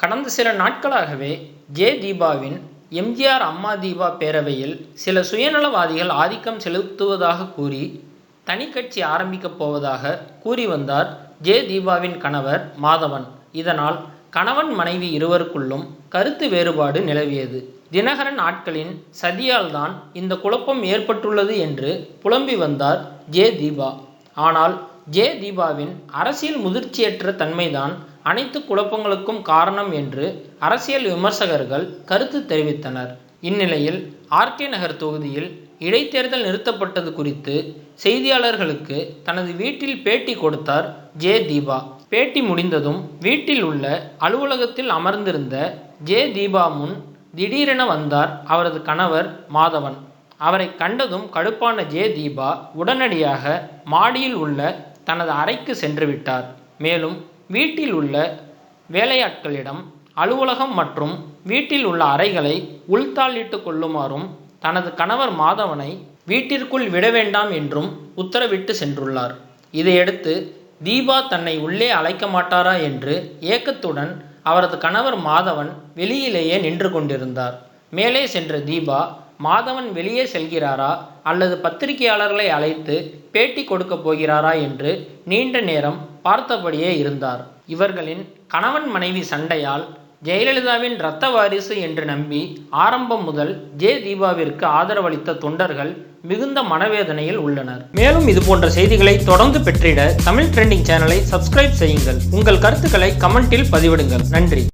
கடந்த சில நாட்களாகவே ஜே தீபாவின் எம்ஜிஆர் அம்மா தீபா பேரவையில் சில சுயநலவாதிகள் ஆதிக்கம் செலுத்துவதாக கூறி தனி கட்சி ஆரம்பிக்கப் போவதாக கூறி வந்தார் ஜே தீபாவின் கணவர் மாதவன். இதனால் கணவன் மனைவி இருவருக்குள்ளும் கருத்து வேறுபாடு நிலவியது. தினகரன் ஆட்களின் சதியால்தான் இந்த குழப்பம் ஏற்பட்டுள்ளது என்று புலம்பி வந்தார் ஜே தீபா. ஆனால் ஜே. தீபாவின் அரசியல் முதிர்ச்சியற்ற தன்மைதான் அனைத்து குழப்பங்களுக்கும் காரணம் என்று அரசியல் விமர்சகர்கள் கருத்து தெரிவித்தனர். இந்நிலையில் ஆர்கே நகர் தொகுதியில் இடைத்தேர்தல் நிறுத்தப்பட்டது குறித்து செய்தியாளர்களுக்கு தனது வீட்டில் பேட்டி கொடுத்தார் ஜே. தீபா. பேட்டி முடிந்ததும் வீட்டில் உள்ள அலுவலகத்தில் அமர்ந்திருந்த ஜே. தீபா முன் திடீரென வந்தார் அவரது கணவர் மாதவன். அவரை கண்டதும் கடுப்பான ஜே. தீபா உடனடியாக மாடியில் உள்ள தனது அறைக்கு சென்று விட்டார் மேலும் வீட்டில் உள்ள வேலையாட்களிடம் அலுவலகம் மற்றும் வீட்டில் உள்ள அறைகளை உள்தாளிட்டு கொள்ளுமாறும் தனது கணவர் மாதவனை வீட்டிற்குள் விட வேண்டாம் என்றும் உத்தரவிட்டு சென்றுள்ளார். இதையடுத்து தீபா தன்னை உள்ளே அழைக்க மாட்டாரா என்று ஏக்கத்துடன் அவரது கணவர் மாதவன் வெளியிலேயே நின்று கொண்டிருந்தார். மேலே சென்ற தீபா மாதவன் வெளியே செல்கிறாரா அல்லது பத்திரிகையாளர்களை அழைத்து பேட்டி கொடுக்கப் போகிறாரா என்று நீண்ட நேரம் பார்த்தபடியே இருந்தார். இவர்களின் கணவன் மனைவி சண்டையால் ஜெயலலிதாவின் இரத்த வாரிசு என்று நம்பி ஆரம்பம் முதல் ஜே தீபாவிற்கு ஆதரவளித்த தொண்டர்கள் மிகுந்த மனவேதனையில் உள்ளனர். மேலும் இது போன்ற செய்திகளை தொடர்ந்து பெற்றிட தமிழ் ட்ரெண்டிங் சேனலை சப்ஸ்கிரைப் செய்யுங்கள். உங்கள் கருத்துக்களை கமெண்டில் பதிவிடுங்கள். நன்றி.